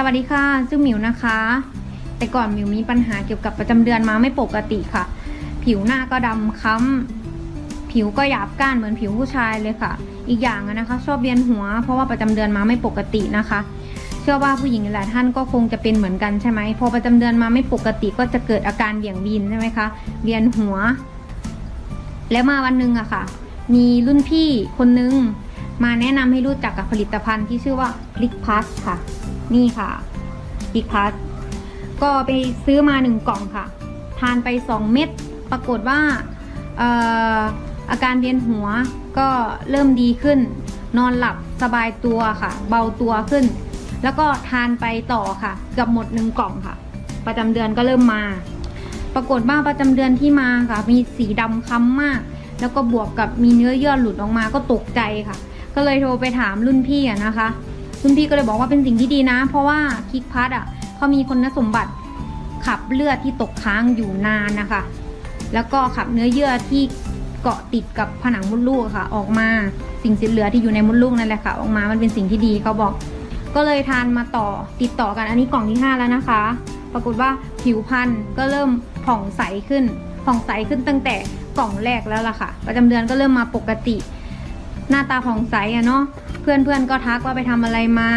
สวัสดีค่ะชื่อหมิวนะคะ แต่ก่อนหมิวมีปัญหาเกี่ยวกับประจำเดือนมาไม่ปกติค่ะ ผิวหน้าก็ดำค้ำผิวก็หยาบก้านเหมือนผิวผู้ชายเลยค่ะ อีกอย่างนะคะ ชอบเวียนหัว เพราะว่าประจำเดือนมาไม่ปกตินะคะ เชื่อว่าผู้หญิงหลายท่านก็คงจะเป็นเหมือนกันใช่ไหมพอประจำเดือนมาไม่ปกติก็จะเกิดอาการเบี่ยงวินใช่ไหมคะเวียนหัว แล้วมาวันหนึ่งอะค่ะ มีรุ่นพี่คนนึงมาแนะนำให้รู้จักกับผลิตภัณฑ์ที่ชื่อว่าพลิกพัสค่ะ นี่ค่ะพลิกพัสก็ไปซื้อมาหนึ่งกล่องค่ะ ทานไปสองเม็ดปรากฏว่าเอ่ออาการเวียนหัวก็เริ่มดีขึ้น นอนหลับสบายตัวค่ะ เบาตัวขึ้น แล้วก็ทานไปต่อค่ะเกือบหมดหนึ่งกล่องค่ะ ประจำเดือนก็เริ่มมา ปรากฏว่าประจำเดือนที่มาค่ะ มีสีดำค้ำมาก แล้วก็บวกกับมีเนื้อเยื่อหลุดออกมาก็ตกใจค่ะ ก็เลยโทรไปถามรุ่นพี่อะนะคะ รุ่นพี่ก็เลยบอกว่าเป็นสิ่งที่ดีนะ เพราะว่าคิกพัดอะเขามีคุณสมบัติขับเลือดที่ตกค้างอยู่นานนะคะ แล้วก็ขับเนื้อเยื่อที่เกาะติดกับผนังมดลูกะค่ะ ออกมาสิ่งสีเหลือที่อยู่ในมดลูกนั่นแหละค่ะ ออกมามันเป็นสิ่งที่ดีเขาบอก ก็เลยทานมาต่อติดต่อกันอันนี้กล่องที่ 5 แล้วนะคะ ปรากฏว่าผิวพรรณก็เริ่มผ่องใสขึ้นผ่องใสขึ้นตั้งแต่กล่องแรกแล้วล่ะค่ะ ประจำเดือนก็เริ่มมาปกติ หน้าตาผ่องใสอะเนาะ เพื่อนๆก็ทักว่าไปทำอะไรมา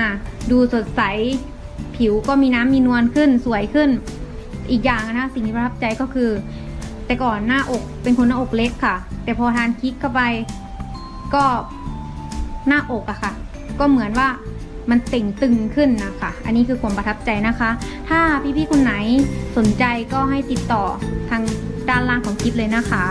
ดูสดใส ผิวก็มีน้ำมีนวลขึ้นสวยขึ้น อีกอย่างนะคะสิ่งที่ประทับใจก็คือ แต่ก่อนหน้าอกเป็นคนหน้าอกเล็กค่ะ แต่พอทานคิกเข้าไปก็หน้าอกอะค่ะ ก็เหมือนว่ามันเต่งตึงขึ้นนะคะ อันนี้คือความประทับใจนะคะ ถ้าพี่ๆคนไหนสนใจก็ให้ติดต่อทางด้านล่างของคลิปเลยนะคะ